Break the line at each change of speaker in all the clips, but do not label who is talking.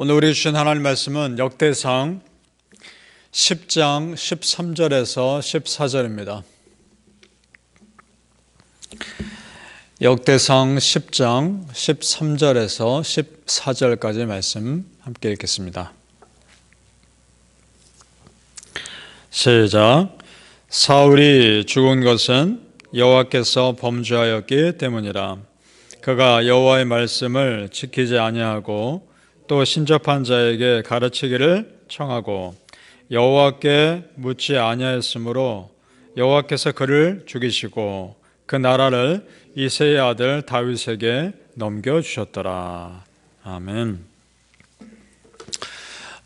오늘 우리 주신 하나님 말씀은 역대상 10장 13절에서 14절입니다. 역대상 10장 13절에서 14절까지 말씀 함께 읽겠습니다. 시작. 사울이 죽은 것은 여호와께서 범죄하였기 때문이라. 그가 여호와의 말씀을 지키지 아니하고 또 신접한 자에게 가르치기를 청하고 여호와께 묻지 아니하였으므로 여호와께서 그를 죽이시고 그 나라를 이세의 아들 다윗에게 넘겨 주셨더라. 아멘.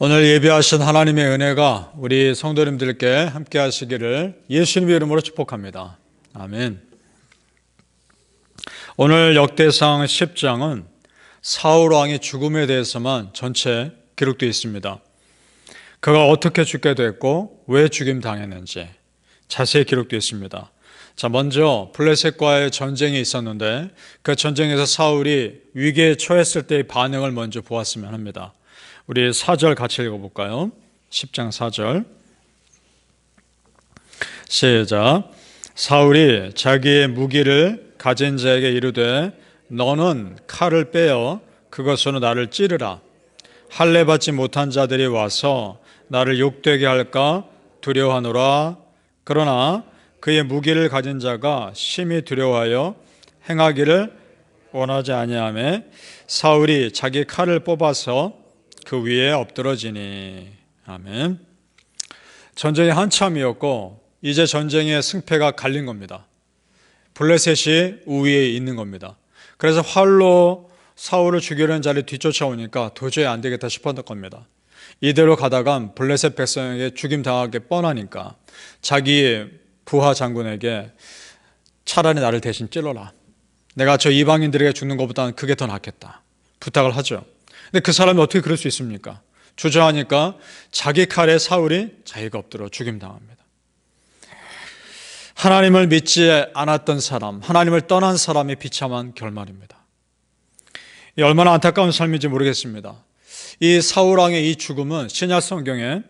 오늘 예배하신 하나님의 은혜가 우리 성도님들께 함께 하시기를 예수님 이름으로 축복합니다. 아멘. 오늘 역대상 10장은 사울 왕의 죽음에 대해서만 전체 기록되어 있습니다. 그가 어떻게 죽게 됐고 왜 죽임 당했는지 자세히 기록되어 있습니다. 자, 먼저 블레셋과의 전쟁이 있었는데 그 전쟁에서 사울이 위기에 처했을 때의 반응을 먼저 보았으면 합니다. 우리 4절 같이 읽어 볼까요? 10장 4절. 시작. 사울이 자기의 무기를 가진 자에게 이르되 너는 칼을 빼어 그것으로 나를 찌르라. 할례 받지 못한 자들이 와서 나를 욕되게 할까 두려워하노라. 그러나 그의 무기를 가진 자가 심히 두려워하여 행하기를 원하지 아니하매 사울이 자기 칼을 뽑아서 그 위에 엎드러지니 아멘. 전쟁이 한참이었고 이제 전쟁의 승패가 갈린 겁니다. 블레셋이 우위에 있는 겁니다. 그래서 활로 사울을 죽이려는 자를 뒤쫓아오니까 도저히 안 되겠다 싶었던 겁니다. 이대로 가다간 블레셋 백성에게 죽임 당하게 뻔하니까 자기 부하 장군에게 차라리 나를 대신 찔러라. 내가 저 이방인들에게 죽는 것보다는 그게 더 낫겠다. 부탁을 하죠. 근데 그 사람이 어떻게 그럴 수 있습니까? 주저하니까 자기 칼에 사울이 자기가 엎드려 죽임 당합니다. 하나님을 믿지 않았던 사람, 하나님을 떠난 사람이 비참한 결말입니다. 얼마나 안타까운 삶인지 모르겠습니다. 이 사울왕의 이 죽음은 신약 성경에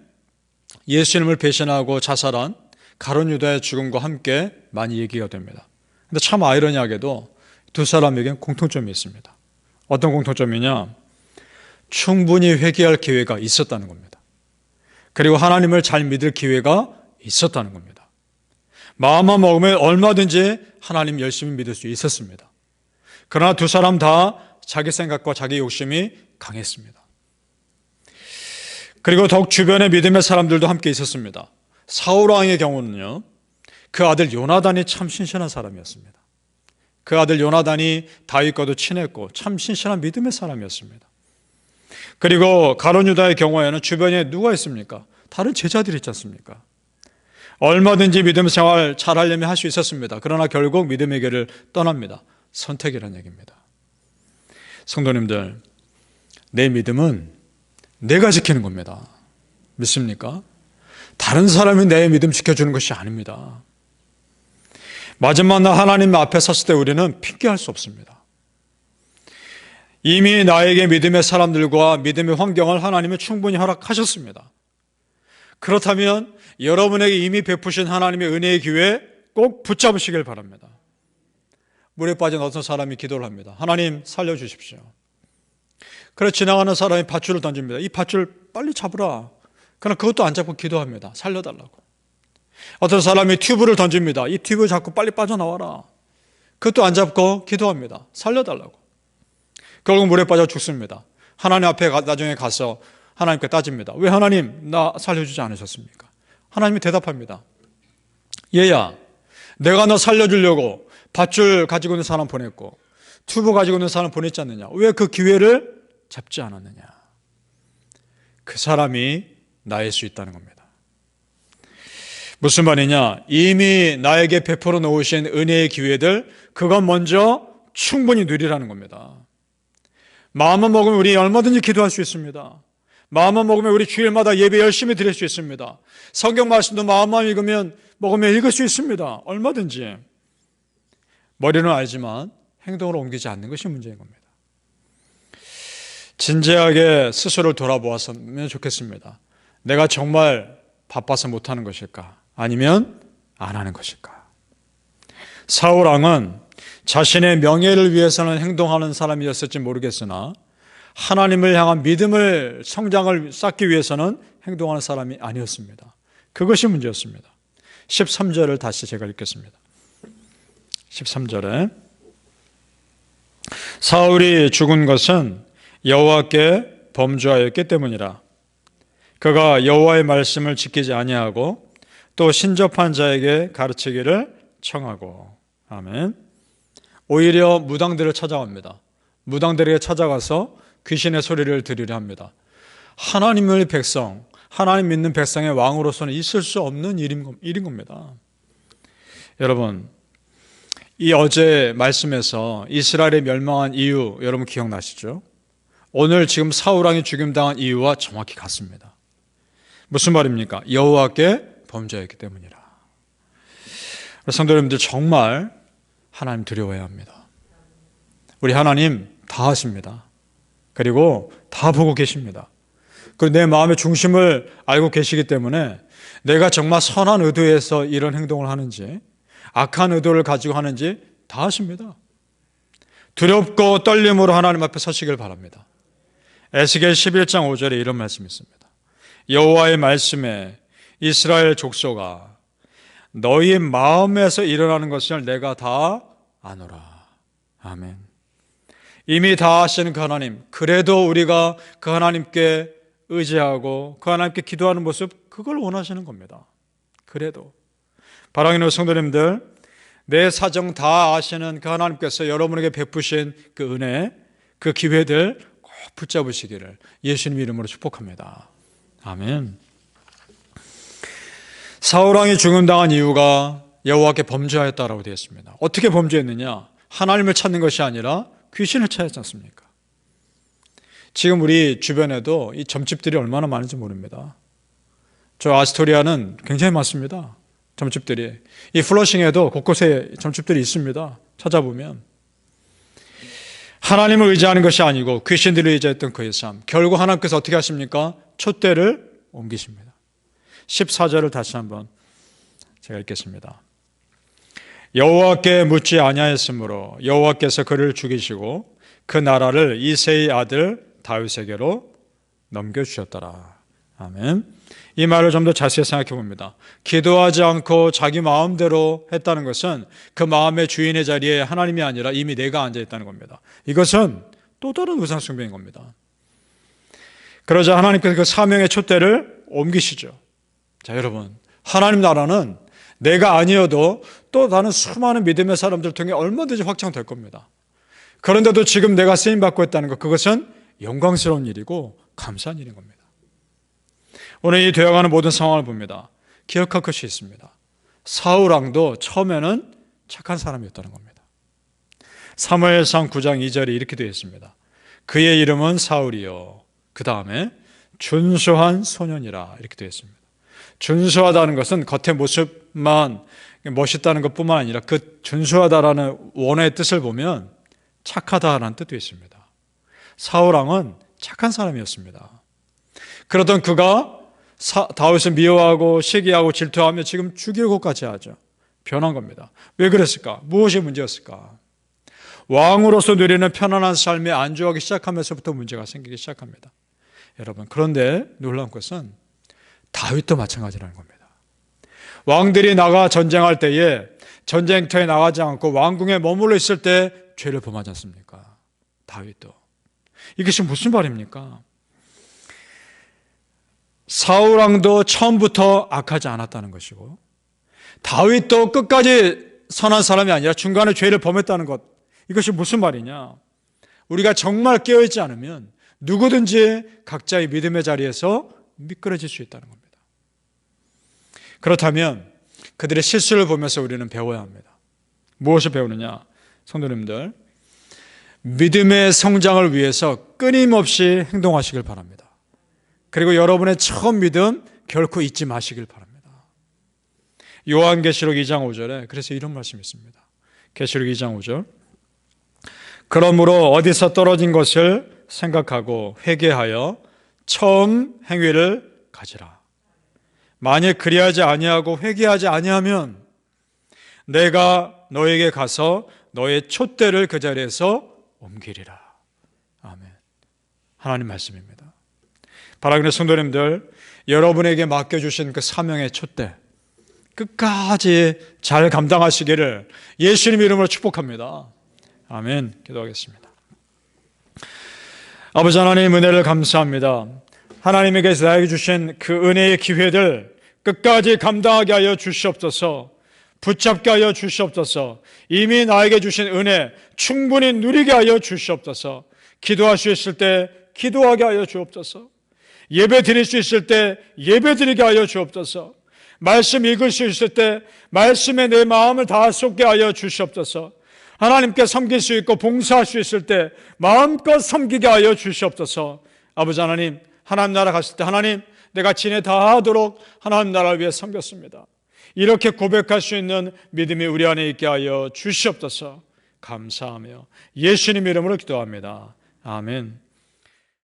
예수님을 배신하고 자살한 가론 유다의 죽음과 함께 많이 얘기가 됩니다. 근데 참 아이러니하게도 두 사람에겐 공통점이 있습니다. 어떤 공통점이냐? 충분히 회개할 기회가 있었다는 겁니다. 그리고 하나님을 잘 믿을 기회가 있었다는 겁니다. 마음만 먹으면 얼마든지 하나님 열심히 믿을 수 있었습니다. 그러나 두 사람 다 자기 생각과 자기 욕심이 강했습니다. 그리고 더욱 주변의 믿음의 사람들도 함께 있었습니다. 사울 왕의 경우는요, 그 아들 요나단이 참 신실한 사람이었습니다. 그 아들 요나단이 다윗과도 친했고 참 신실한 믿음의 사람이었습니다. 그리고 가론 유다의 경우에는 주변에 누가 있습니까? 다른 제자들이 있지 않습니까? 얼마든지 믿음 생활 잘 하려면 할 수 있었습니다. 그러나 결국 믿음의 길을 떠납니다. 선택이라는 얘기입니다. 성도님들, 내 믿음은 내가 지키는 겁니다. 믿습니까? 다른 사람이 내 믿음 지켜주는 것이 아닙니다. 마지막 날 하나님 앞에 섰을 때 우리는 핑계할 수 없습니다. 이미 나에게 믿음의 사람들과 믿음의 환경을 하나님은 충분히 허락하셨습니다. 그렇다면 여러분에게 이미 베푸신 하나님의 은혜의 기회 꼭 붙잡으시길 바랍니다. 물에 빠진 어떤 사람이 기도를 합니다. 하나님 살려주십시오. 그래 지나가는 사람이 밧줄을 던집니다. 이 밧줄 빨리 잡으라. 그러나 그것도 안 잡고 기도합니다. 살려달라고. 어떤 사람이 튜브를 던집니다. 이 튜브 잡고 빨리 빠져나와라. 그것도 안 잡고 기도합니다. 살려달라고. 결국 물에 빠져 죽습니다. 하나님 앞에 나중에 가서 하나님께 따집니다. 왜 하나님 나 살려주지 않으셨습니까? 하나님이 대답합니다. 얘야, 내가 너 살려주려고 밧줄 가지고 있는 사람 보냈고 튜브 가지고 있는 사람 보냈지 않느냐? 왜 그 기회를 잡지 않았느냐? 그 사람이 나일 수 있다는 겁니다. 무슨 말이냐? 이미 나에게 베풀어 놓으신 은혜의 기회들, 그건 먼저 충분히 누리라는 겁니다. 마음만 먹으면 우리 얼마든지 기도할 수 있습니다. 마음만 먹으면 우리 주일마다 예배 열심히 드릴 수 있습니다. 성경 말씀도 마음만 읽으면 먹으면 읽을 수 있습니다. 얼마든지. 머리는 알지만 행동으로 옮기지 않는 것이 문제인 겁니다. 진지하게 스스로 돌아보았으면 좋겠습니다. 내가 정말 바빠서 못하는 것일까? 아니면 안 하는 것일까? 사울왕은 자신의 명예를 위해서는 행동하는 사람이었을지 모르겠으나 하나님을 향한 믿음을 성장을 쌓기 위해서는 행동하는 사람이 아니었습니다. 그것이 문제였습니다. 13절을 다시 제가 읽겠습니다. 13절에 사울이 죽은 것은 여호와께 범죄하였기 때문이라. 그가 여호와의 말씀을 지키지 아니하고 또 신접한 자에게 가르치기를 청하고 아멘. 오히려 무당들을 찾아갑니다. 무당들에게 찾아가서 귀신의 소리를 들으려 합니다. 하나님의 백성, 하나님 믿는 백성의 왕으로서는 있을 수 없는 일인, 겁니다. 여러분, 이 어제 말씀에서 이스라엘이 멸망한 이유 여러분 기억나시죠? 오늘 지금 사울왕이 죽임당한 이유와 정확히 같습니다. 무슨 말입니까? 여호와께 범죄했기 때문이라. 성도 여러분들 정말 하나님 두려워해야 합니다. 우리 하나님 다 하십니다. 그리고 다 보고 계십니다. 그리고 내 마음의 중심을 알고 계시기 때문에 내가 정말 선한 의도에서 이런 행동을 하는지 악한 의도를 가지고 하는지 다 아십니다. 두렵고 떨림으로 하나님 앞에 서시길 바랍니다. 에스겔 11장 5절에 이런 말씀이 있습니다. 여호와의 말씀에 이스라엘 족속아 너희 마음에서 일어나는 것을 내가 다 아노라. 아멘. 이미 다 아시는 그 하나님, 그래도 우리가 그 하나님께 의지하고 그 하나님께 기도하는 모습, 그걸 원하시는 겁니다. 그래도. 바랑이노 성도님들, 내 사정 다 아시는 그 하나님께서 여러분에게 베푸신 그 은혜, 그 기회들 꼭 붙잡으시기를 예수님 이름으로 축복합니다. 아멘. 사울왕이 죽음당한 이유가 여호와께 범죄하였다라고 되어 있습니다. 어떻게 범죄했느냐? 하나님을 찾는 것이 아니라 귀신을 찾았지 않습니까? 지금 우리 주변에도 이 점집들이 얼마나 많은지 모릅니다. 저 아스토리아는 굉장히 많습니다. 점집들이. 이 플러싱에도 곳곳에 점집들이 있습니다. 찾아보면. 하나님을 의지하는 것이 아니고 귀신들을 의지했던 그의 삶. 결국 하나님께서 어떻게 하십니까? 촛대를 옮기십니다. 14절을 다시 한번 제가 읽겠습니다. 여호와께 묻지 아니하였으므로 여호와께서 그를 죽이시고 그 나라를 이세의 아들 다윗에게로 넘겨 주셨더라. 아멘. 이 말을 좀 더 자세히 생각해 봅니다. 기도하지 않고 자기 마음대로 했다는 것은 그 마음의 주인의 자리에 하나님이 아니라 이미 내가 앉아 있다는 겁니다. 이것은 또 다른 우상숭배인 겁니다. 그러자 하나님께서 그 사명의 촛대를 옮기시죠. 자, 여러분. 하나님 나라는 내가 아니어도 또 다른 수많은 믿음의 사람들 통해 얼마든지 확장될 겁니다. 그런데도 지금 내가 쓰임 받고 있다는 것, 그것은 영광스러운 일이고 감사한 일인 겁니다. 오늘 이 되어가는 모든 상황을 봅니다. 기억할 것이 있습니다. 사울 왕도 처음에는 착한 사람이었다는 겁니다. 사무엘상 9장 2절에 이렇게 되어 있습니다. 그의 이름은 사울이요. 그 다음에 준수한 소년이라 이렇게 되어 있습니다. 준수하다는 것은 겉의 모습 만 멋있다는 것뿐만 아니라 그 준수하다라는 원어의 뜻을 보면 착하다라는 뜻도 있습니다. 사울 왕은 착한 사람이었습니다. 그러던 그가 다윗을 미워하고 시기하고 질투하며 지금 죽이고까지 하죠. 변한 겁니다. 왜 그랬을까? 무엇이 문제였을까? 왕으로서 누리는 편안한 삶에 안주하기 시작하면서부터 문제가 생기기 시작합니다. 여러분, 그런데 놀라운 것은 다윗도 마찬가지라는 겁니다. 왕들이 나가 전쟁할 때에 전쟁터에 나가지 않고 왕궁에 머물러 있을 때 죄를 범하지 않습니까? 다윗도. 이것이 무슨 말입니까? 사울왕도 처음부터 악하지 않았다는 것이고 다윗도 끝까지 선한 사람이 아니라 중간에 죄를 범했다는 것 이것이 무슨 말이냐? 우리가 정말 깨어있지 않으면 누구든지 각자의 믿음의 자리에서 미끄러질 수 있다는 겁니다. 그렇다면 그들의 실수를 보면서 우리는 배워야 합니다. 무엇을 배우느냐? 성도님들, 믿음의 성장을 위해서 끊임없이 행동하시길 바랍니다. 그리고 여러분의 처음 믿음 결코 잊지 마시길 바랍니다. 요한계시록 2장 5절에 그래서 이런 말씀이 있습니다. 계시록 2장 5절. 그러므로 어디서 떨어진 것을 생각하고 회개하여 처음 행위를 가지라. 만일 그리하지 아니하고 회개하지 아니하면 내가 너에게 가서 너의 촛대를 그 자리에서 옮기리라. 아멘. 하나님 말씀입니다. 바라기는 성도님들, 여러분에게 맡겨주신 그 사명의 촛대, 끝까지 잘 감당하시기를 예수님 이름으로 축복합니다. 아멘. 기도하겠습니다. 아버지 하나님 은혜를 감사합니다. 하나님에게서 나에게 주신 그 은혜의 기회들 끝까지 감당하게 하여 주시옵소서. 붙잡게 하여 주시옵소서. 이미 나에게 주신 은혜 충분히 누리게 하여 주시옵소서. 기도할 수 있을 때 기도하게 하여 주옵소서. 예배 드릴 수 있을 때 예배 드리게 하여 주옵소서. 말씀 읽을 수 있을 때 말씀에 내 마음을 다 쏟게 하여 주시옵소서. 하나님께 섬길 수 있고 봉사할 수 있을 때 마음껏 섬기게 하여 주시옵소서. 아버지 하나님, 하나님 나라 갔을 때 하나님, 내가 진에 다하도록 하나님 나라를 위해 섬겼습니다. 이렇게 고백할 수 있는 믿음이 우리 안에 있게 하여 주시옵소서. 감사하며 예수님 이름으로 기도합니다. 아멘.